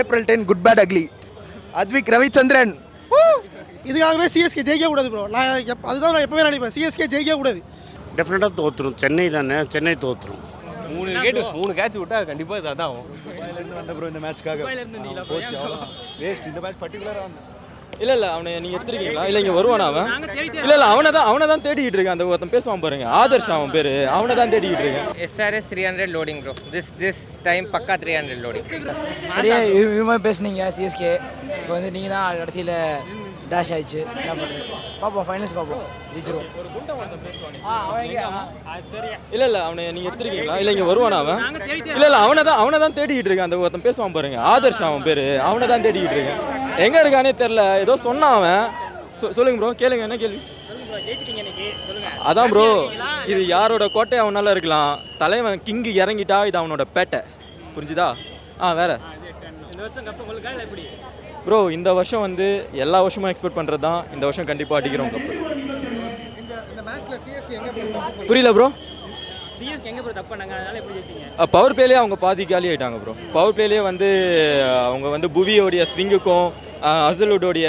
April ten good bad ugly Adhik Ravichandran இதுக்காகவே CSK ஜெயிக்க கூடாது ப்ரோ நான் எப் அதுதான் நான் எப்பவுமே நினைப்பேன். சிஎஸ்கே ஜெயிக்க கூடாது. டெஃபினட்டாக தோற்றுரும் சென்னை தானே? சென்னை தோற்றுரும் மூணு விக்கெட் மூணு கேட்ச் விட்டா கண்டிப்பாக இது அதான் ஆகும். வந்த ப்ரோ இந்த மேட்ச்க்காக போச்சு அவ்வளோ வேஸ்ட் இந்த மேட்ச் பர்டிகுலராக வந்து. இல்ல இல்ல அவனை நீங்க எடுத்துருக்கீங்களா இல்ல இங்க வருவானா அவன்? இல்ல இல்ல அவனை தான் அவனை தான் தேடிக்கிட்டு இருக்கேன். அந்த ஒருத்தன் பேசுவான் பாருங்க. ஆதர்ஷ் அவன் பேரு. அவனை தான் தேடிக்கிட்டு இருக்கேன். SRS three hundred loading bro this this time பக்கா த்ரீ ஹண்ட்ரட் லோடிங் அப்படியே இவங்க பேசுனீங்க சிஎஸ்கே இப்போ வந்து நீங்கள் தான் கடைசியில் டேஷ் ஆயிடுச்சு. என்ன பண்ணுறது பார்ப்போம் ஃபைனல்ஸ் பார்ப்போம் ஜெயிச்சிருவோம். ஒரு குண்டை ஒருத்தன் பேசுவான் இல்ல இல்ல அவனை நீங்க எடுத்துருக்கீங்களா இல்ல இங்க வருவானா அவன்? இல்ல இல்ல அவனை தான் அவனை தான் தேடிக்கிட்டு இருக்கேன். அந்த ஒருத்தன் பேசுவான் பாருங்க. ஆதர்ஷ் அவன் பேரு. அவனை தான் தேடிக்கிட்டு இருக்கேன். எங்க இருக்கானே தெரியல. ஏதோ சொன்னான் அவன். சொ- சொல்லுங்க ப்ரோ கேளுங்க என்ன கேள்வி? அதான் ப்ரோ இது யாரோட கோட்டை? அவனால இருக்கலாம். தலைவன் கிங்கு இறங்கிட்டா இது அவனோட பேட்டை. புரிஞ்சுதா? ஆ வேற. ப்ரோ இந்த வருஷம் வந்து எல்லா வருஷமும் எக்ஸ்பெக்ட் பண்ணுறது தான். இந்த வருஷம் கண்டிப்பாக அடிக்கிறோம் கப்பு புரியல ப்ரோ பவர் பிளேலேயே அவங்க பாதி காலி ஆயிட்டாங்க ப்ரோ பவர் பிளேலேயே வந்து அவங்க வந்து புவியோடைய ஸ்விங்குக்கும் அசலுடோடைய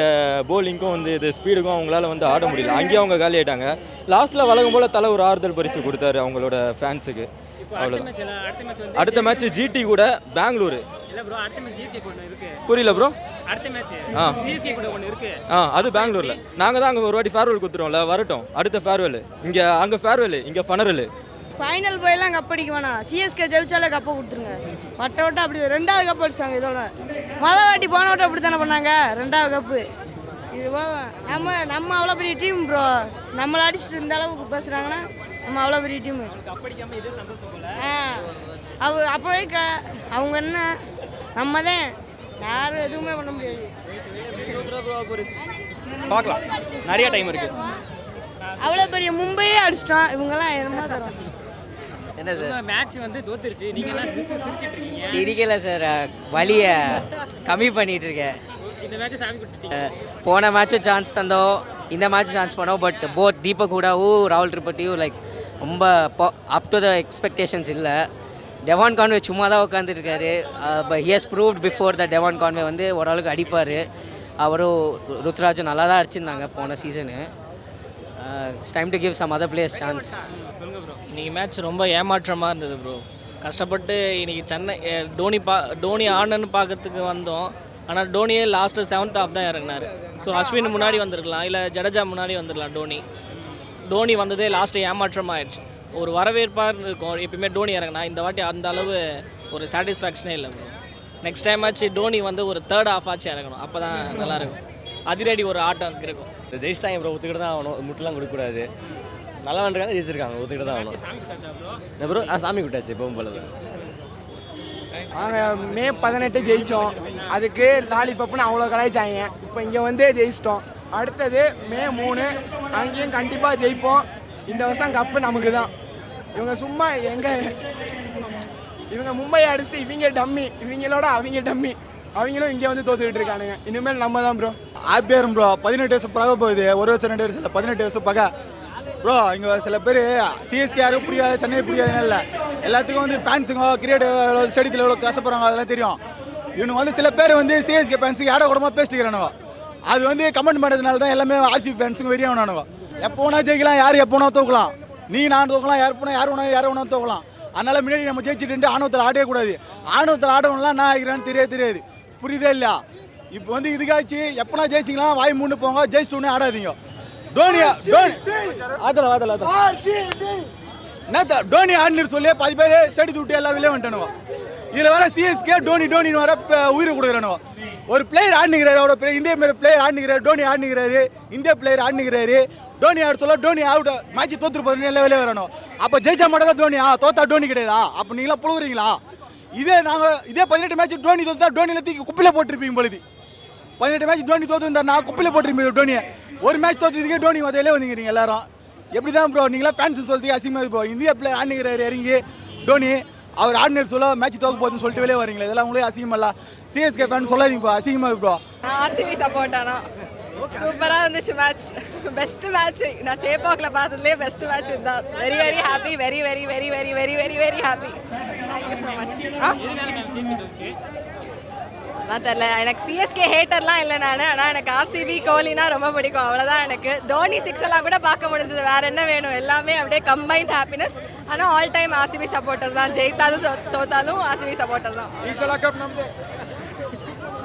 போலிங்க்கும் வந்து இது ஸ்பீடுக்கும் அவங்களால வந்து ஆட முடியல. அங்கேயும் அவங்க காலி ஆயிட்டாங்க. லாஸ்ட்டில் வழக்கம் போல் தலை ஒரு ஆறுதல் பரிசு கொடுத்தாரு அவங்களோட ஃபேன்ஸுக்கு இப்போ அடுத்த மேட்ச் ஜிடி கூட பெங்களூரு புரியல ப்ரோ அடுத்த மேட்ச் ஆ. சிஎஸ்கே கூட ஒன்று இருக்கு. ஆ அது பெங்களூரில். நாங்கள் தான் அங்கே ஒரு வாட்டி ஃபேர்வெல் கொடுத்துருவோம்ல வரட்டும். அடுத்த ஃபேர்வெல் இங்கே அங்கே ஃபேர்வெல் இங்கே ஃபனரல் ஃபைனல் போயெல்லாம் கப் அடிக்க வேணாம் சிஎஸ்கே ஜெயிச்சாலே கப்பை கொடுத்துருங்க. வட்ட வட்டம் அப்படி ரெண்டாவது கப் அடிச்சாங்க இதோட. மொதல் வாட்டி போன வட்டம் அப்படி தானே பண்ணாங்க? ரெண்டாவது கப்பு இது. நம்ம நம்ம அவ்வளோ பெரிய டீம் ப்ரோ நம்மளை அடிச்சுட்டு இந்த அளவுக்கு பேசுகிறாங்கன்னா நம்ம அவ்வளோ பெரிய டீமு கப் அடிக்காம இதே சந்தோஷம் போல ஆ. அவ அப்போவே க அவங்க என்ன நம்ம தான் யாரும் எதுவுமே பண்ண முடியாது. பார்க்கலாம். நிறைய டைம் இருக்கு. அவ்வளோ பெரிய மும்பையே அடிச்சிட்டோம் இவங்கெல்லாம் என்னமா தரும் என்ன சார்? மேட்ச் வந்து தோத்துருச்சு. நீங்க எல்லாம் சிரிச்சு சிரிச்சிட்டு இருக்கீங்க. சிரிக்கல சார். வலியை கம்மி பண்ணிட்டு இருக்கேன் இந்த மேட்ச் சாமி கொடுத்துட்டீங்க போன மேட்சும் சான்ஸ் தந்தோம். இந்த மேட்ச் சான்ஸ் பண்ணோம். பட் போத் தீபக் கூடவும் ராகுல் திரிபட்டியும் லைக் ரொம்ப அப் டு த எக்ஸ்பெக்டேஷன்ஸ் இல்லை. டெவான் கான்வே சும்மா தான் உட்காந்துருக்காரு but he's proved before the Devon Conway வந்து ஓரளவுக்கு அடிப்பார். அவரும் ருத்ராஜும் நல்லா தான் அடிச்சிருந்தாங்க போன season it's time to give some other players chance சொல்லுங்கள் ப்ரோ இன்னைக்கு மேட்ச் ரொம்ப ஏமாற்றமாக இருந்தது ப்ரோ கஷ்டப்பட்டு இன்றைக்கி சென்னை டோனி பா டோனி ஆனன்னு பார்க்கறதுக்கு வந்தோம். ஆனால் டோனியே லாஸ்ட்டு செவன்த் ஆஃப் தான் இறங்கினார். ஸோ அஸ்வின் முன்னாடி வந்திருக்கலாம் இல்லை ஜடேஜா முன்னாடி வந்துடலாம் டோனி டோனி வந்ததே லாஸ்ட்டு ஏமாற்றமாக ஆயிடுச்சு ஒரு வரவேற்பாக இருக்கும். எப்பயுமே டோனி இறங்கினா இந்த வாட்டி அந்த அளவு ஒரு சாட்டிஸ்ஃபேக்ஷனே இல்லை ப்ரோ நெக்ஸ்ட் டைம் ஆச்சு டோனி வந்து ஒரு தேர்ட் ஆஃப் ஆச்சு இறங்கணும். அப்போ தான் நல்லாயிருக்கும். அதிரடி ஒரு ஆட்டம் இருக்கும். ஜெயிச்சிட்டாங்க ப்ரோ ஒத்துக்கிட்டு தான் ஆகணும். முட்டெல்லாம் கொடுக்கக்கூடாது. நல்லா வந்துருக்காங்க ஜெயிச்சிருக்காங்க. ஒத்துக்கிட்டு தான் ஆகணும். ப்ரோ சாமி விட்டாச்சு எப்பவும் போல நாங்கள் மே பதினெட்டு ஜெயித்தோம் அதுக்கு லாலிபப்னு அவ்வளோ கலாய்ச்சாங்க. இப்போ இங்கே வந்து ஜெயிச்சிட்டோம். அடுத்தது மே மூணு. அங்கேயும் கண்டிப்பாக ஜெயிப்போம். இந்த வருஷம் கப்பு நமக்கு தான் இவங்க சும்மா எங்க இவங்க மும்பை அடிச்சுட்டு இவங்க டம்மி இவங்களோட அவங்க டம்மி அவங்களும் இங்கே வந்து தோத்துக்கிட்டு இருக்கானுங்க. இனிமேல் நம்ம தான் ப்ரோ ஆப்பியரும் ப்ரோ பதினெட்டு வருஷம் பழக போகுது. ஒரு வருஷம் ரெண்டு வருஷம் இல்லை. பதினெட்டு வருஷம் பக. ப்ரோ இங்கே சில பேர் சிஎஸ்கே யாரும் பிடிக்காது சென்னை பிடிக்காதுன்னு இல்லை. எல்லாத்துக்கும் வந்து ஃபேன்ஸுங்க கிரிக்கெட் ஸ்டடித்தில் எவ்வளோ கஷ்டப்படுறாங்க அதெல்லாம் தெரியும். இவனுக்கு வந்து சில பேர் வந்து சிஎஸ்கே ஃபேன்ஸுக்கு ஏட கூடமா பேசிக்கிறானுங்க அது வந்து கமெண்ட் பண்ணுறதுனால தான் எல்லாமே ஆர்சி ஃபேன்ஸுங்க வெறியானானுங்க எப்போ வேணா ஜெயிக்கலாம் யார் எப்போ வேணா தோக்கலாம். நீ நான் தோக்கலாம் யார் போனா யார் வேணா யார் வேணா தோக்கலாம். அதனால முன்னாடி நம்ம ஜெயிச்சுட்டு ஆணவத்தில் ஆடவே கூடாது ஆணவத்தில் ஆடணும்லாம் நான் இருக்கிறேன்னு தெரியாது தெரியாது. புரியுதே இல்லையா? இப்போ வந்து இதுக்காச்சு எப்போனா ஜெயிச்சிங்களா வாய் மூணு போங்க ஜெயிச்சுட்டு ஆடாதீங்க. டோனியா டோனி ஆதல ஆதல என்ன டோனி ஆடினு சொல்லி பாதி பேர் செடி விட்டு எல்லாரும் வெளியே வந்துட்டானுவோ இதில் வர சிஎஸ்கே டோனி டோனின்னு வர உயிரை கொடுக்குறானுவோ ஒரு பிளேயர் ஆடுனுங்கிறாரு அவரோட பிளேயர் இந்திய பிளேயர் ஆடுனுங்கிறாரு டோனி ஆடுனுங்கிறாரு இந்திய பிளேயர் ஆடுனுங்கிறாரு டோனி ஆட சொல்ல டோனி அவுட் மேட்ச் தோத்துட்டு போதுன்னு எல்லாம் வெளியே வரணும். அப்போ ஜெயிச்சா மட்டும் தான் டோனி ஆ தோத்தா டோனி கிடையாதா? அப்போ நீங்களாம் புழுவுறீங்களா இதே நாங்கள் இதே பதினெட்டு மேட்ச் டோனி தோத்தா டோனியில் தூக்கி குப்பையில் போட்டிருப்பீங்க பொழுது பதினெட்டு மேட்ச் டோனி தோத்துருந்தார் நான் குப்பையில் போட்டிருப்பீங்க டோனியை ஒரு மேட்ச் தோத்ததுக்கே டோனி வதையிலே வந்துக்கிறீங்க எல்லாரும். எப்படி தான் ப்ரோ நீங்களாம் ஃபேன்ஸ் சொல்றதுக்கு அசிங்கமாக ப்ரோ இந்திய பிளேயர் ஆடுங்கிறாரு இறங்கி டோனி அவர் ஆடினர் சொல்ல மேட்ச் தோக்க போகுதுன்னு சொல்லிட்டு வெளியே வரீங்களா இதெல்லாம் உங்களே அசிங்கமல்ல. சிஎஸ்கே ஃபேன் சொல்லாதீங்க ப்ரோ அசிங்கமாக ப்ரோ ஆர்சிபி சப்போர்ட் ஆனா. சூப்பராக இருந்துச்சு மேட்ச் பெஸ்ட் மேட்ச் நான் சேப்பாக்கில் பார்த்ததுலேயே பெஸ்ட் மேட்ச் இதுதான். Very very happy very very very very very very very happy thank you so much நான் தெரில எனக்கு சிஎஸ்கே ஹேட்டர்லாம் இல்லை நான். ஆனால் எனக்கு ஆர்சிபி கோலினா ரொம்ப பிடிக்கும். அவ்வளோதான் எனக்கு. தோனி சிக்ஸ் எல்லாம் கூட பார்க்க முடிஞ்சது. வேற என்ன வேணும்? எல்லாமே அப்படியே கம்பைன்ட் ஹாப்பினஸ் ஆனால் ஆல் டைம் ஆர்சிபி சப்போர்ட்டர் தான். ஜெயித்தாலும் தோத்தாலும் ஆர்சிபி சப்போர்ட்டர் தான் கப்பு வாங்கினதை விட இந்த இந்த மேட்ச் ரொம்ப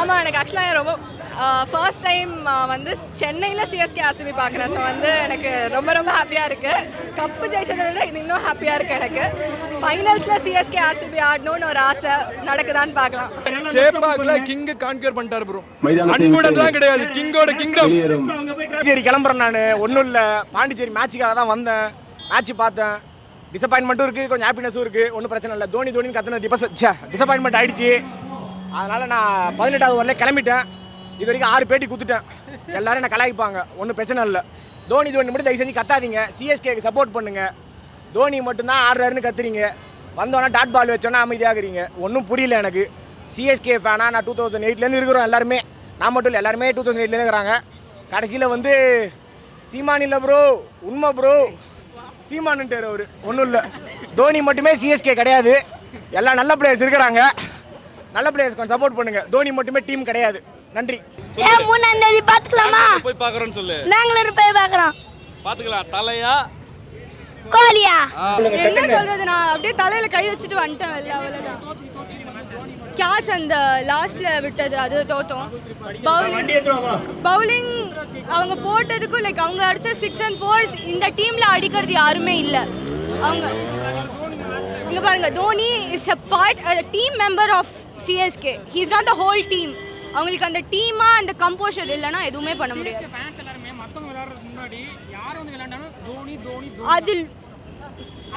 ஆமாம் எனக்கு ஆக்சுவலாக ரொம்ப ஃபர்ஸ்ட் டைம் வந்து சென்னையில் சிஎஸ்கே ஆர்சிபி பார்க்குறேன். ஸோ வந்து எனக்கு ரொம்ப ரொம்ப ஹாப்பியாக இருக்குது கப்பு ஜெயிச்சதை விட இது இன்னும் ஹாப்பியாக இருக்குது எனக்கு. ஃபைனல்ஸில் சிஎஸ்கே ஆர்சிபி ஆடணும்னு ஒரு ஆசை நடக்குதான்னு பார்க்கலாம். சேப்பாக்ல கிங் கான்கர் பண்ணிட்டாரு ப்ரோ அன்புடன்லாம் கிடையாது. கிங்கோட கிங்டம் சரி கிளம்புறேன் நான். ஒன்றும் இல்லை. பாண்டிச்சேரி மேட்சுக்காக தான் வந்தேன். மேட்ச் பார்த்தேன். டிசப்பாயின்மெண்ட்டும் இருக்குது கொஞ்சம் ஹாப்பினஸும் இருக்குது ஒன்றும் பிரச்சனை இல்லை. தோனி தோனின்னு கத்துன டிபஸ் டிசப்பாயின்மெண்ட் ஆயிடுச்சு. அதனால் நான் பதினெட்டாவது வரல கிளம்பிட்டேன். இது வரைக்கும் ஆறு பேட்டி குத்துட்டேன். எல்லோரும் என்ன கலாய்ப்பாங்க. ஒன்றும் பிரச்சனை இல்லை. தோனி தோனி மட்டும் தயவு செஞ்சு கத்தாதீங்க சிஎஸ்கேக்கு சப்போர்ட் பண்ணுங்க. தோனி மட்டும்தான் ஆடுறாருன்னு கத்துறீங்க. வந்தோன்னா டாட் பால் வச்சோன்னா அமைதியாகிறீங்க. ஒன்றும் புரியல எனக்கு. சிஎஸ்கே ஃபேனா நான் டூ தௌசண்ட் எயிட்லேருந்து இருக்கிறோம் எல்லாருமே. நான் மட்டும் இல்லை எல்லாருமே டூ தௌசண்ட் எயிட்லேருந்து இருக்கிறாங்க. கடைசியில் வந்து சீமான் ப்ரோ உண்மை ப்ரோ சீமானுன்ட்டார் அவர். ஒன்றும் இல்லை. தோனி மட்டுமே சிஎஸ்கே கிடையாது. எல்லா நல்ல பிளேயர்ஸ் இருக்கிறாங்க. நல்ல பிளேயர்ஸ் கொஞ்சம் சப்போர்ட் பண்ணுங்க. தோனி மட்டுமே டீம் கிடையாது. நன்றி. ஏன் மூணாம் தேதி பார்த்துக்கலாமா போய் பார்க்குறோன்னு சொல்லு. பெங்களூர் போய் பார்க்குறோம். பார்த்துக்கலாம். தலையா? கோலியா? என்ன சொல்றது நான் அப்படியே தலையில கை வச்சுட்டு வந்துட்டேன் வெளில அவ்வளவுதான். கேட்ச் அந்த லாஸ்ட்ல விட்டது அது தோத்தோம். பவுலிங் பவுலிங் அவங்க போட்டதுக்கும் லைக் அவங்க அடிச்ச சிக்ஸ் அண்ட் ஃபோர்ஸ் இந்த டீம்ல அடிக்கிறது யாருமே இல்லை. அவங்க இங்க பாருங்க Dhoni is a part team member of CSK he's not the whole team அவங்களுக்கு அந்த டீமா அந்த கம்போஷர் இல்லைன்னா எதுவுமே பண்ண முடியாது. ஃபேன்ஸ் எல்லாருமே மத்தவங்க விளையாடுறதுக்கு முன்னாடி யார் வந்து விளையாண்டாலும் தோனி தோனி அது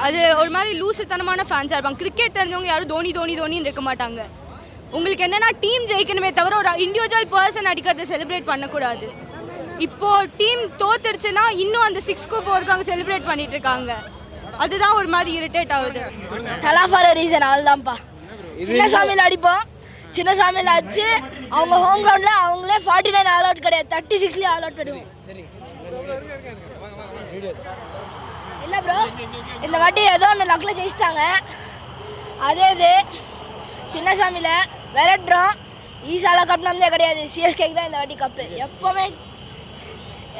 அது ஒரு மாதிரி லூசுத்தனமான ஃபேன்ஸாக இருப்பாங்க. கிரிக்கெட் தெரிஞ்சவங்க யாரும் தோனி தோனி தோனின்னு இருக்க மாட்டாங்க. உங்களுக்கு என்னன்னா டீம் ஜெயிக்கணுமே தவிர ஒரு இண்டிவிஜுவல் பர்சன் அடிக்கிறத செலிப்ரேட் பண்ணக்கூடாது. இப்போ டீம் தோத்துடுச்சுன்னா இன்னும் அந்த சிக்ஸ்க்கு ஃபோருக்கு அவங்க செலிப்ரேட் பண்ணிட்டு இருக்காங்க. அதுதான் ஒரு மாதிரி இரிட்டேட் ஆகுது. தலா ஃபார் ரீசன் அவள்தான்ப்பா சின்ன சாமியில் அடிப்போம். சின்ன சாமியில் அடிச்சு அவங்க ஹோம் கிரவுண்டில் அவங்களே ஃபார்ட்டி நைன் ஆல் அவுட் கிடையாது. தேர்ட்டி சிக்ஸ்லேயே ஆல் அவுட் பண்ணுவோம் இல்லை ப்ரோ இந்த வாட்டி ஏதோ ஒன்று லக்கில் ஜெயிச்சிட்டாங்க. அதே இது சின்ன சாமியில் விரட்டுறோம் ஈசால கப் நம்மதே கிடையாது. சிஎஸ்கேக்கு தான் இந்த வாட்டி கப்பு எப்போவுமே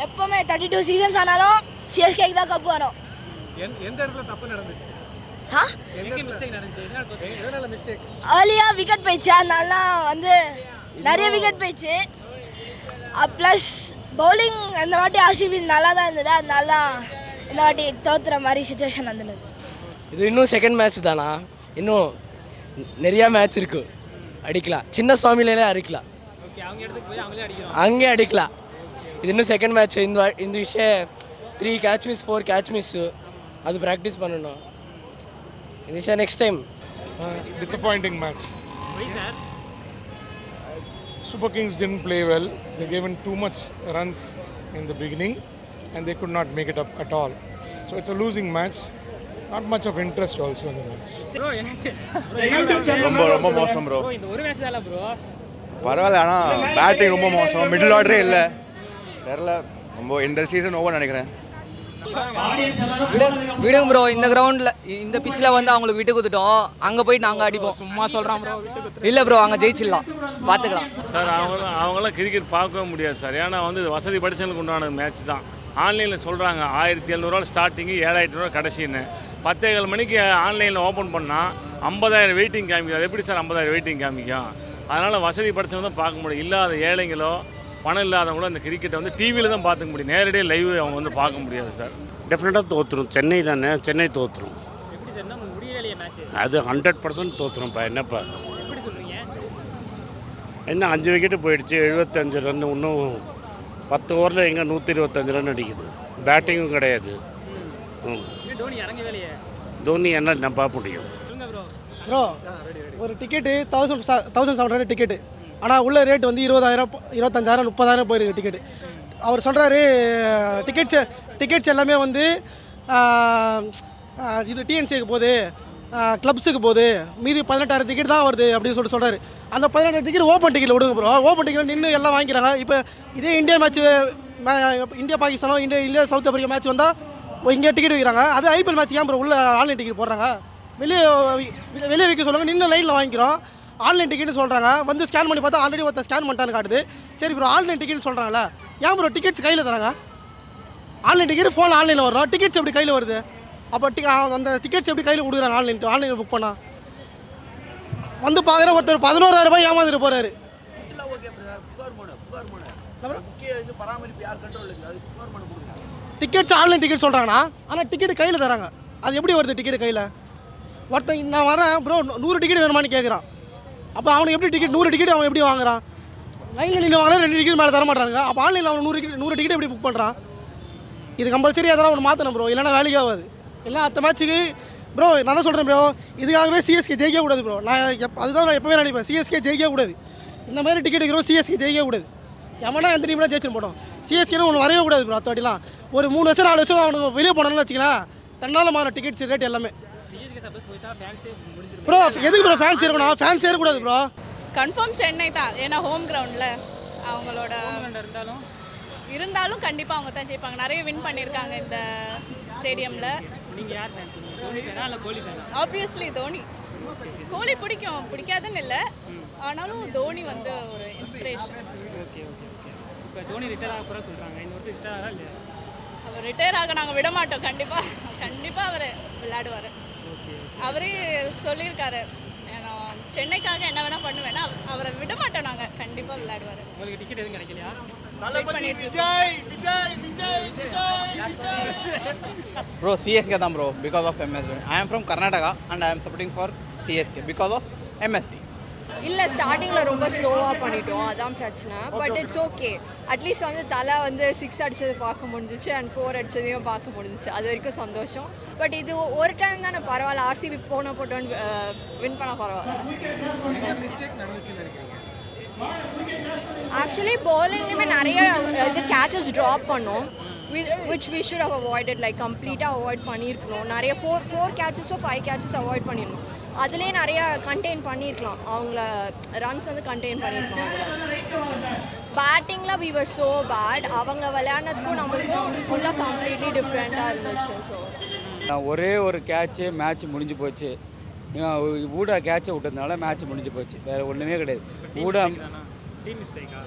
எப்போவுமே தேர்ட்டி டூ சீசன்ஸ் ஆனாலும் சிஎஸ்கேக்கு தான் கப்பு வரும். எந்த இடத்துல தப்பு நடந்துச்சு? ஆ எங்க மிஸ்டேக் நடந்துச்சு? எதனால தோத்தீங்க? எதனால மிஸ்டேக் ஏர்லியாக விக்கெட் போயிடுச்சு. அதனால தான் வந்து நிறைய விக்கெட் போயிடுச்சு. ப்ளஸ் பவுலிங் இந்த வாட்டி ஆர்சிபி நல்லா தான் இருந்தது. அதனால தான் இந்த வாட்டி தோத்துற மாதிரி சுச்சுவேஷன் வந்தது. இது இன்னும் செகண்ட் மேட்ச் தானா? இன்னும் நிறையா மேட்ச் இருக்கு. அடிக்கலாம். சின்ன சுவாமியிலே அடிக்கலாம். ஓகே அவங்க இடத்துக்கு போய் அவங்களே அடிக்கிறோம் அங்கே அடிக்கலாம். இது இன்னும் செகண்ட் மேட்ச் இந்த இந்த விஷயம் three catch miss four catch miss அது ப்ராக்டிஸ் பண்ணணும். இந்த விஷயம் நெக்ஸ்ட் டைம் disappointing match. போய் sir Super Kings didn't play well. They given too much runs in the beginning and they could not make it up at all. So it's a losing match. Not much of interest also in the match. Bro என்னாச்சு ரொம்ப ரொம்ப மோசம் bro இந்த ஒரு match தான் bro பரவாயில்ல ஆனால் batting ரொம்ப மோசம். மிடில் ஆர்டரே இல்லை. தெரில ரொம்ப இந்த சீசன் ஓவர் நினைக்கிறேன். விடுங்க ப்ரோ இந்த கிரவுண்டில் இந்த பிச்சில் வந்து அவங்களுக்கு விட்டு கொடுத்துட்டோம். அங்கே போயிட்டு நாங்கள் அடிப்போம். சும்மா சொல்றான் ப்ரோ இல்லை ப்ரோ அங்கே ஜெயிச்சிடலாம். பார்த்துக்கலாம் சார் அவங்க அவங்களாம் கிரிக்கெட் பார்க்கவே முடியாது சார். ஏன்னா வந்து வசதி படிச்சவங்களுக்கு உண்டான மேட்ச் தான். ஆன்லைனில் சொல்கிறாங்க ஆயிரத்தி எழுநூறுவா ஸ்டார்டிங்கு ஏழாயிரத்தி ரூபா கடைசின்னு. பத்தேகால் மணிக்கு ஆன்லைனில் ஓப்பன் பண்ணால் ஐம்பதாயிரம் வெயிட்டிங் காமிக்கும். அது எப்படி சார் ஐம்பதாயிரம் வெயிட்டிங் காமிக்கும்? அதனால் வசதி படிச்சவங்க தான் பார்க்க முடியும். இல்லாத ஏழைங்களோ பணம் இல்லாதவங்களோ அந்த கிரிக்கெட்டை வந்து டிவியில் தான் பார்த்துக்க முடியும். நேரடியாக லைவ் அவங்க வந்து பார்க்க முடியாது சார். டெஃபினட்டாக தோற்றுரும் சென்னை தானே? சென்னை தோற்றுரும் எப்படி சார்? நம்ம முடியலையே மேட்ச் அது ஹண்ட்ரட் பர்சன்ட் தோற்றுரும்ப்பா என்னப்பா? என்ன அஞ்சு விக்கெட்டு போயிடுச்சு. எழுபத்தஞ்சு ரன் இன்னும் பத்து ஓவரில் எங்கே நூற்றி இருபத்தஞ்சு ரன் அடிக்குது. பேட்டிங்கும் கிடையாது. ம். தோனி என்ன நான் பார்க்க முடியும். ப்ரோ ஒரு ticket thousand thousand seven hundred ticket ஆனால் உள்ள ரேட் வந்து இருபதாயிரம் இருபத்தஞ்சாயிரம் முப்பதாயிரம் போயிருக்கு டிக்கெட்டு அவர் சொல்கிறாரு டிக்கெட்ஸ் டிக்கெட்ஸ் எல்லாமே வந்து இது டிஎன்சிக்கு போகுது கிளப்ஸுக்கு போகுது. மீதி பதினெட்டாயிரம் டிக்கெட் தான் வருது அப்படின்னு சொல்லிட்டு சொல்கிறாரு அந்த பதினெட்டாயிரம் டிக்கெட் ஓப்பன் டிக்கெட் விடுங்க ப்ரோ ஓப்பன் டிக்கெட் நின்று எல்லாம் வாங்கிக்கிறாங்க. இப்போ இதே India match India பாகிஸ்தானோ India India South Africa match வந்தால் இங்கே டிக்கெட் வைக்கிறாங்க. அது ஐபிஎல் மேட்ச் ஏன் ப்ரோ உள்ள ஆன்லைன் டிக்கெட் போடுறாங்க. வெளியே வெளியே வைக்க சொல்லுங்க. நின்று லைனில் வாங்கிக்கிறோம். ஆன்லைன் டிக்கெட்னு சொல்கிறாங்க வந்து ஸ்கேன் பண்ணி பார்த்தா ஆல்ரெடி ஒருத்தர் ஸ்கேன் பண்ணிட்டான்னு காட்டுது. சரி ப்ரோ ஆன்லைன் டிக்கெட் சொல்கிறாங்களே ஏன் ப்ரோ டிக்கெட்ஸ் கையில் தராங்க? ஆன்லைன் டிக்கெட் ஃபோன் ஆன்லைனில் வரும் டிக்கெட்ஸ் எப்படி கையில் வருது? அப்போ டி அந்த டிக்கெட்ஸ் எப்படி கையில் கொடுக்குறாங்க ஆன்லைன் ஆன்லைனில் புக் பண்ணால் வந்து பார்க்குற ஒருத்தர் பதினோராயிரம் ரூபாய் ஏமாந்துட்டு போகிறாரு டிக்கெட்ஸ் ஆன்லைன் டிக்கெட் சொல்கிறாங்கண்ணா ஆனால் டிக்கெட் கையில் தராங்க. அது எப்படி வருது டிக்கெட் கையில்? ஒருத்தன் நான் வரேன் ப்ரோ நூறு டிக்கெட் வேணுமான்னு கேட்குறான் அப்போ அவனுக்கு எப்படி டிக்கெட் நூறு டிக்கெட் அவன் எப்படி வாங்குறான்? லைனில் நின்று வாங்குறா ரெண்டு டிக்கெட் மேலே தர மாட்டாங்க அப்போ ஆன்லைனில் அவன் நூறு டிக்கெட் நூறு டிக்கெட் எப்படி புக் பண்ணுறான் இது கம்பல்சரி அதெல்லாம் ஒன்று மாற்றணும் ப்ரோ இல்லைன்னா வேலைக்கு ஆகாது. இல்லை அடுத்த மேட்ச்சுக்கு ப்ரோ நான் தான் சொல்கிறேன் ப்ரோ இதுக்காகவே சிஎஸ்கே ஜெயிக்க கூடாது ப்ரோ நான் எப் அதுதான் நான் எப்போவே நினைப்பேன். சிஎஸ்கே ஜெயிக்க கூடாது. இந்த மாதிரி டிக்கெட் இருக்கிறோம் சிஎஸ்கே ஜெயிக்க கூடாது. எவனா எந்த டீம்லாம் ஜெயிச்சுன்னு போட்டோம் சிஎஸ்கேன்னு ஒன்று வரவே கூடாது ப்ரோ அத்தாட்டிலாம் ஒரு மூணு வருஷம் நாலு வருஷம் அவனுக்கு வெளியே போனான்னு வச்சுக்கலாம் தன்னால் மாற டிக்கெட்ஸ் ரேட் எல்லாமே. ப்ரோ எதுக்கு ப்ரோ ஃபேன்ஸ் இருக்கணும் ஃபேன்ஸ் ஏறக்கூடாது ப்ரோ கன்ஃபார்ம் சென்னை தான். ஏன்னா ஹோம் கிரவுண்டில் அவங்களோட இருந்தாலும். இருந்தாலும் கண்டிப்பாக அவங்க தான் ஜெயிப்பாங்க. நிறைய வின் பண்ணியிருக்காங்க இந்த ஸ்டேடியமில் ஆப்வியஸ்லி தோனி கோலி பிடிக்கும். பிடிக்காதுன்னு இல்லை. ஆனாலும் தோனி வந்து ஒரு இன்ஸ்பிரேஷன் ஓகே ஓகே ஓகே இப்போ தோனி ரிட்டையர் ஆக போகிற சொல்கிறாங்க இந்த வருஷம் ரிட்டையர் ஆகா இல்லையா? அவர் ரிட்டையர் ஆக நாங்கள் விட மாட்டோம் கண்டிப்பாக கண்டிப்பாக அவர் விளையாடுவார். அவரே சொல்லியிருக்காரு. சென்னைக்காக என்ன வேணால் பண்ணுவேன்னா அவ- அவரை விட மாட்டோம் நாங்கள் கண்டிப்பாக விளையாடுவார். உங்களுக்கு டிக்கெட் எதுவும் கிடைக்கலையா. Bro, CSK தான் because of MS Dhoni. I am from Karnataka and I am supporting for CSK because of MSD. இல்லை ஸ்டார்டிங்கில் ரொம்ப ஸ்லோவாக பண்ணிட்டோம். அதான் பிரச்சனை. பட் இட்ஸ் ஓகே அட்லீஸ்ட் வந்து தலை வந்து சிக்ஸ் அடிச்சது பார்க்க முடிஞ்சிச்சு அண்ட் ஃபோர் அடிச்சதையும் பார்க்க முடிஞ்சிச்சு. அது வரைக்கும் சந்தோஷம். பட் இது ஒரு டைம் தானே பரவாயில்ல. ஆர்சிபி போன போட்டோன்னு வின் பண்ண பரவாயில்ல. ஆக்சுவலி பவுலிங்லேயுமே நிறைய இது கேச்சஸ் ட்ராப் பண்ணோம். Which we should avoided like கம்ப்ளீட்டாக அவாய்ட் பண்ணியிருக்கணும். நிறைய ஃபோர் ஃபோர் கேச்சஸோ ஃபைவ் கேச்சஸ் அவாய்ட் பண்ணிடணும் அதுலேயே நிறைய கண்டெயின் பண்ணியிருக்கலாம் அவங்கள ரன்ஸ் வந்து கண்டெயின் பண்ணியிருக்கலாம் அதில். பேட்டிங்கில் வி வர் ஸோ பேட் அவங்க விளையாடுனதுக்கும் நம்மளுக்கும் ஃபுல்லாக கம்ப்ளீட்லி டிஃப்ரெண்ட்டாக இருந்துச்சு ஸோ நான் ஒரே ஒரு கேட்ச்சு மேட்ச் முடிஞ்சு போச்சு. ஊடா கேட்சை விட்டதுனால மேட்ச் முடிஞ்சு போச்சு. வேறு ஒன்றுமே கிடையாது. ஊடா டீம் மிஸ்டேக்கா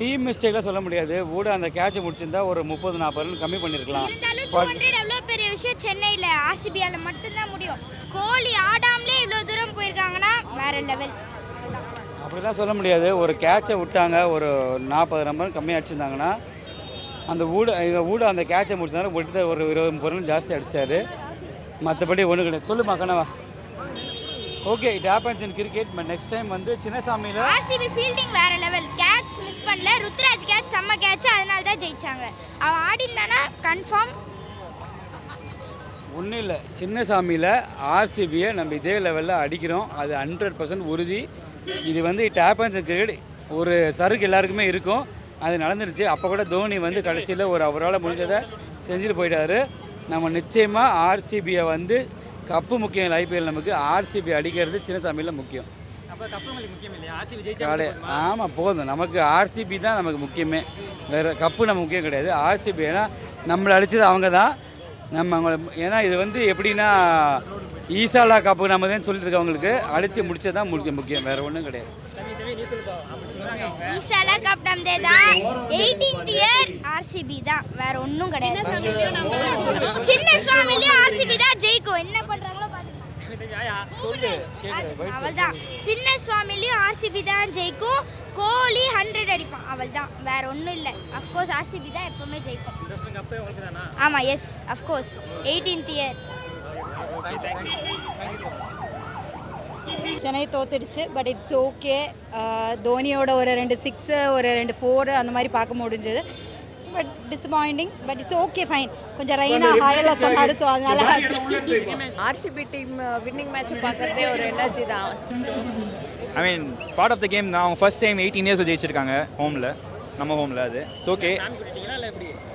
டீம் மிஸ்டேக்லாம் சொல்ல முடியாது. ஊடா அந்த கேட்சை முடிச்சிருந்தா ஒரு முப்பது நாற்பது ரன் கம்மி பண்ணியிருக்கலாம் பெரிய விஷயம் சென்னையில் ஆர்சிபியால் மட்டும்தான் முடியும். கோலி ஆடாமலே இவ்வளோ தூரம் போயிருக்காங்கன்னா வேற லெவல் அப்படிலாம் சொல்ல முடியாது. ஒரு கேட்சை விட்டாங்க ஒரு நாற்பது ரன் கம்மி அடிச்சிருந்தாங்கன்னா அந்த ஊட எங்கள் ஊட அந்த கேட்சை முடிச்சதால விட்டு ஒரு இருபது முப்பது ரன் ஜாஸ்தி அடிச்சாரு. மற்றபடி ஒன்றும் கிடையாது. சொல்லுமா கண்ணவா okay it happens in cricket but next time வந்து சின்னசாமியில் ஆர்சிபி ஃபீல்டிங் வேற லெவல் கேட்ச் மிஸ் பண்ணல. ருத்ராஜ் கேட்ச் செம்ம கேட்ச் அதனால தான் ஜெயிச்சாங்க. அவன் ஆடிந்தானா கன்ஃபார்ம் ஒன்றும் இல்லை. சின்னசாமியில் ஆர்சிபியை நம்ம இதே லெவலில் அடிக்கிறோம். அது ஹண்ட்ரட் பர்சன்ட் உறுதி. இது வந்து இட் ஹேப்பன்ஸ் கிரிக்கெட் ஒரு சருக்கு எல்லாருக்குமே இருக்கும். அது நடந்துருச்சு. அப்போ கூட தோனி வந்து கடைசியில் ஒரு அவரால் முடிஞ்சதை செஞ்சுட்டு போயிட்டாரு. நம்ம நிச்சயமாக ஆர்சிபியை வந்து கப்பு முக்கியம் இல்லை ஐபிஎல் நமக்கு. ஆர்சிபி அடிக்கிறது சின்னசாமியில் முக்கியம். அப்போ கப்பு உங்களுக்கு முக்கியம் ஆமாம் போதும்? நமக்கு ஆர்சிபி தான் நமக்கு முக்கியமே. வேறு கப்பு நம்ம முக்கியம் கிடையாது. ஆர்சிபி ஏன்னா நம்மளை அடித்தது அவங்க தான் நம்ம அவங்கள ஏன்னா இது வந்து எப்படின்னா ஈசாலா கப்பு நம்ம தான் சொல்லிட்டு இருக்கவங்களுக்கு அடித்து முடிச்சது தான் முக்கியம் முக்கியம். வேறு ஒன்றும் கிடையாது. ஈசாலா கப் நம்மதே தான் எயிட்டீன்த் இயர் ஆர்சிபி தான். வேற ஒன்றும் கிடையாது. சின்ன சுவாமிலையும் ஆர்சிபி தான் ஜெயிக்கும். என்ன பண்றாங்களோ பாருங்க சொல்லு. கேட்குறேன் அவள் தான் சின்ன சுவாமிலையும் ஆர்சிபி தான் ஜெயிக்கும். கோலி ஹண்ட்ரட் அடிப்பான். அவள் தான் வேற ஒன்றும் இல்லை. அஃப்கோர்ஸ் ஆர்சிபி தான் எப்பவுமே ஜெயிக்கும். ஆமாம் yes of course eighteenth year Chennai தோத்துடுச்சு but it's okay தோனியோட ஒரு ரெண்டு சிக்ஸு ஒரு ரெண்டு ஃபோரு அந்த மாதிரி பார்க்க முடிஞ்சது. But disappointing but it's okay fine கொஞ்சம் ரெயினா ஹாயலாக சொன்னார் ஸோ அதனால ஆர்சிபி டீம் வின்னிங் மேட்ச் பார்க்குறதே ஒரு எனர்ஜி தான். I mean part of the game தான். அவங்க ஃபர்ஸ்ட் டைம் எயிட்டீன் இயர்ஸ் ஜெயிச்சிருக்காங்க ஹோமில் நம்ம ஹோமில் அது. இட்ஸ் ஓகே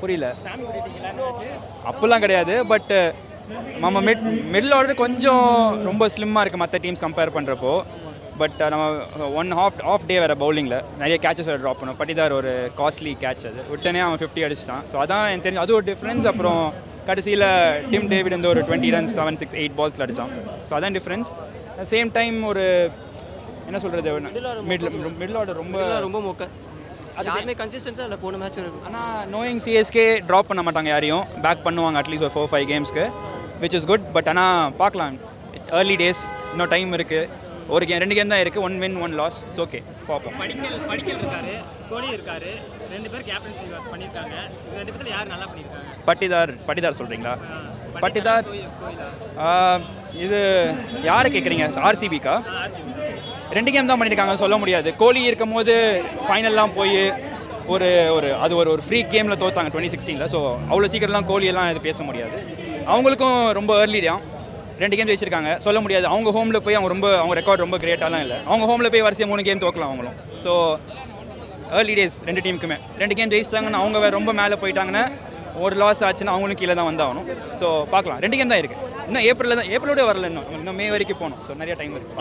புரியல. அப்போல்லாம் கிடையாது பட் நம்ம மிட் மிடில் ஆர்டர் கொஞ்சம் ரொம்ப ஸ்லிம்மாக இருக்குது மற்ற டீம்ஸ் கம்பேர் பண்ணுறப்போ பட் நம்ம ஒன் ஹாஃப் ஆஃப் டே வேறு பவுலிங்கில் நிறைய கேச்சஸ் வேறு ட்ராப் பண்ணோம். பட்டிதார் ஒரு காஸ்ட்லி கேட்ச் அது. உடனே அவன் ஃபிஃப்டி அடிச்சிட்டான். ஸோ அதான் எனக்கு தெரிஞ்சு அது ஒரு டிஃப்ரென்ஸ் அப்புறம் கடைசியில் டிம் டேவிட் வந்து ஒரு twenty runs seven six eight பால்ஸில் அடித்தான் ஸோ அதான் டிஃப்ரென்ஸ் சேம் டைம் ஒரு என்ன சொல்கிறது மிடில் மிடில் ஆர்டர் ரொம்ப ரொம்ப மொக்க. யாருமே கன்சிஸ்டன்ஸாக இல்லை போன மேட்ச் ஆனால் நோயிங் சிஎஸ்கே ட்ராப் பண்ண மாட்டாங்க யாரையும். பேக் பண்ணுவாங்க அட்லீஸ்ட் ஒரு ஃபோர் ஃபைவ் கேம்ஸ்க்கு விச் இஸ் குட் பட் ஆனால் பார்க்கலாம். ஏர்லி டேஸ் இன்னும் டைம் இருக்குது ஒரு கேம் ரெண்டு கேம் தான் இருக்குது one win one loss it's okay பார்ப்போம். படிக்கல் படிக்கல் இருக்காரு கோலி இருக்காரு. ரெண்டு பேர் கேப்டன்சி பண்ணியிருக்காங்க. ரெண்டு பேர்த்துல யார் நல்லா பண்ணியிருக்காங்க? பட்டிதார் பட்டிதார் சொல்கிறீங்களா பட்டிதார் இது யாரை கேட்குறீங்க ஆர்சிபிக்கா ரெண்டு கேம் தான் பண்ணியிருக்காங்க சொல்ல முடியாது. கோலி இருக்கும் போது ஃபைனல்லாம் போய் ஒரு ஒரு அது ஒரு ஒரு ஃப்ரீ கேமில் தோத்தாங்க டுவெண்ட்டி சிக்ஸ்டீனில் ஸோ அவ்வளோ சீக்கிரம்லாம் கோலியெல்லாம் இது பேச முடியாது. அவங்களுக்கும் ரொம்ப ஏர்லி தான். ரெண்டு கேம் ஜெயிச்சிருக்காங்க. சொல்ல முடியாது. அவங்க ஹோமில் போய் அவங்க ரொம்ப அவங்க ரெக்கார்ட் ரொம்ப கிரேட்டாலாம் இல்லை. அவங்க ஹோமில் போய் வரிசையாக மூணு கேம் தோக்கலாம் அவங்களும். ஸோ ஏர்லி டேஸ் ரெண்டு டீமுக்குமே ரெண்டு கேம் ஜெயிச்சிட்டாங்கன்னா அவங்க வேற ரொம்ப மேலே போயிட்டாங்கன்னா ஒரு லாஸ் ஆச்சுன்னா அவங்களும் கீழே தான் வந்தாகணும். ஸோ பார்க்கலாம். ரெண்டு கேம் தான் இருக்குது இன்னும் ஏப்ரலில் தான் ஏப்ரலோட வரல இன்னும். இன்னும் மே வரைக்கும் போகணும். ஸோ நிறைய டைம் இருக்குது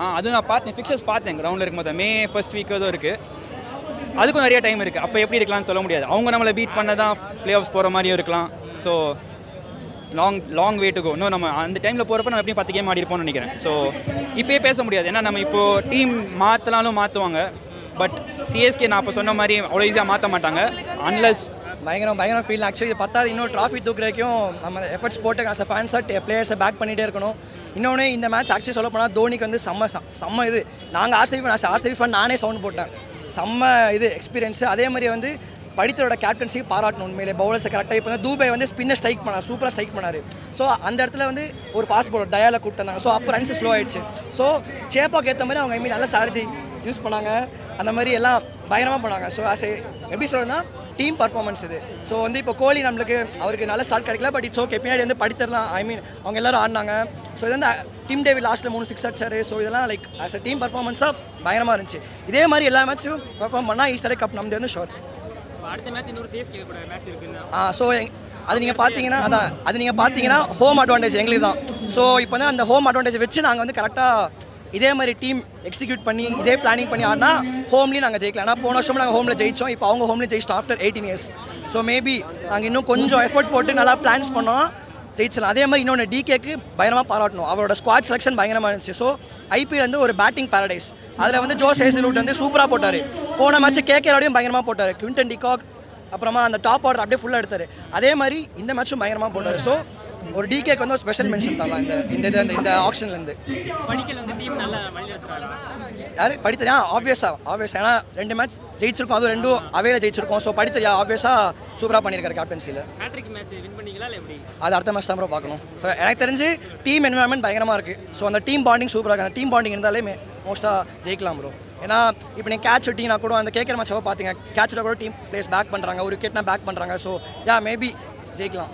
ஆ அதுவும் நான் பார்த்தேன். ஃபிக்சர்ஸ் பார்த்தேன். கிரவுண்டில் இருக்கும்போது மே ஃபர்ஸ்ட் வீக் ஏதோ இருக்குது அதுக்கும் நிறைய டைம் இருக்குது அப்போ எப்படி இருக்கலாம்னு சொல்ல முடியாது. அவங்க நம்மளை பீட் பண்ண தான் ப்ளே ஆஃப்ஸ் போகிற மாதிரியும் இருக்கலாம். So long long way to go இன்னும் நம்ம அந்த டைமில் போகிறப்ப நம்ம எப்படியும் பத்து கேம் ஆடி இருப்போம்னு நினைக்கிறேன். ஸோ இப்போயே பேச முடியாது. ஏன்னா நம்ம இப்போது டீம் மாற்றலாலும் மாற்றுவாங்க பட் சிஎஸ்கே நான் இப்போ சொன்ன மாதிரி அவ்வளோ ஈஸியாக மாற்ற மாட்டாங்க. அன்லஸ் பயங்கரம் பயங்கரம் ஃபீல் ஆக்சுவலி இது பத்தாவது இன்னும் ட்ராஃபி தூக்குற வரைக்கும் நம்ம எஃபர்ட்ஸ் போட்டு அஸ் அ ஃபேன்ஸாக பிளேயர்ஸை பேக் பண்ணிகிட்டே இருக்கணும். இன்னொன்று இந்த மேட்ச் ஆக்சுவலி சொல்ல போனால் தோனிக்கு வந்து செம்ம செம்ம இது. நாங்கள் ஆர்சிபி ஃபன் ஆர்சிபி ஃபன் நானே சவுண்ட் போட்டேன். செம்ம இது எக்ஸ்பீரியன்ஸு அதே மாதிரி வந்து படித்தரோட கேப்டன்சி பாராட்டணும் உண்மையிலே. பவுலர்ஸை கரெக்டாக இப்போ வந்து தூபை வந்து ஸ்பின்னர் ஸ்ட்ரைக் பண்ணார் சூப்பராக ஸ்ட்ரைக் பண்ணார். ஸோ அந்த இடத்துல வந்து ஒரு ஃபாஸ்ட் பவுலர் டயால கூப்பிட்டாங்க ஸோ அப்போ ரன்ஸ் ஸ்லோ ஆயிடுச்சு. ஸோ சேப்பாக்கு ஏற்ற மாதிரி அவங்க ஐ மீன் நல்ல ஸ்ட்ராட்டஜி யூஸ் பண்ணாங்க. அந்த மாதிரி எல்லாம் பயங்கரமாக பண்ணாங்க. ஸோ ஆஸ் எப்படி சொல்கிறதுனா டீம் பர்ஃபார்மன்ஸ் இது. ஸோ வந்து இப்போ கோலி நம்மளுக்கு அவருக்கு நல்ல ஸ்டார்ட் கிடைக்கல பட் இட்ஸ் ஓகே பின்னாடி வந்து படித்தரலாம் ஐ மீன் அவங்க எல்லாரும் ஆடினாங்க. ஸோ இது வந்து டீம் டேவி லாஸ்ட்டில் மூணு சிக்ஸ் அடிச்சார். ஸோ இதெல்லாம் லைக் ஆஸ் அ டீம் பர்ஃபார்மன்ஸாக பயங்கரமாக இருந்துச்சு. இதே மாதிரி எல்லா மேட்ச்சும் பர்ஃபார்ம் பண்ணால் ஈஸ்டர் கப் நம்ம வந்து ஷோர் அடுத்த மேட்ச் இன்னொரு சிஎஸ்கே கூட மேட்ச் இருக்குன்னு. ஸோ அது நீங்கள் பார்த்தீங்கன்னா அதான் அது நீங்கள் பார்த்தீங்கன்னா ஹோம் அட்வான்டேஜ் எங்களுக்கு தான். ஸோ இப்போ வந்து அந்த ஹோம் அட்வான்டேஜ் வச்சு நாங்கள் வந்து கரெக்டாக இதே மாதிரி டீம் எக்ஸிக்யூட் பண்ணி இதே பிளானிங் பண்ணி ஆடினா ஹோம்லேயும் நாங்கள் ஜெயிக்கலாம். ஆனால் போன வருஷம் நாங்கள் ஹோமில் ஜெயித்தோம் இப்போ அவங்க ஹோம்லேயும் ஜெயிச்சிட்டோம் after eighteen years so maybe நாங்கள் இன்னும் கொஞ்சம் எஃபர்ட் போட்டு நல்லா பிளான்ஸ் பண்ணோம் ஜெயிச்சலாம். அதே மாதிரி இன்னொன்று டிகேக்கு பயங்கரமாக பாராட்டணும் அவரோட ஸ்குவாட் செலெக்ஷன் பயங்கரமாக இருந்துச்சு. ஸோ ஐபிஎல் வந்து ஒரு பேட்டிங் பேரடைஸ் அதில் வந்து ஜோஸ் ஹேசலூட் வந்து சூப்பராக போட்டார். போன மேட்ச் கேகேரோடையும் பயங்கரமாக போட்டார். குவிண்டன் டிகாக் அப்புறமா அந்த டாப் ஆர்டர் அப்படியே ஃபுல்லாக எடுத்தார். அதே மாதிரி இந்த மேட்சும் பயங்கரமாக போட்டார். ஸோ ஒரு டிகேக்கு வந்து ஒரு ஸ்பெஷல் மென்ஷன் தரலாம் இந்த இந்த இதுல இருந்து, இந்த ஆப்ஷன்லேருந்து யார்? படித்தறியா ஆப்வியஸாக ஆப்வியஸ் ஏன்னா ரெண்டு மேட்ச் ஜெயிச்சிருக்கோம். அதுவும் ரெண்டும் அவையில் ஜெயிச்சிருக்கோம். ஸோ படித்தறியா ஆப்வியஸாக சூப்பராக பண்ணியிருக்காரு கேப்டன்சியில் அது அடுத்த மேட்ச் தான் பார்க்கணும். ஸோ எனக்கு தெரிஞ்சு டீம் என்வரான்மெண்ட் பயங்கரமாக இருக்குது ஸோ அந்த டீம் பாண்டிங் சூப்பராக இருக்குது. அந்த டீம் பாண்டிங் இருந்தாலே மோஸ்ட்டாக ஜெயிக்கலாம் ப்ரோ ஏன்னா இப்போ நீங்கள் கேட்ச் விட்டிங்கன்னா கூட அந்த கேட்குற மேட்சாவை பார்த்தீங்க கேட்சில் கூட டீம் பிளேஸ் பேக் பண்ணுறாங்க ஒரு விக்கெட்னா பேக் பண்ணுறாங்க ஸோ யா மேபி ஜெயிக்கலாம்.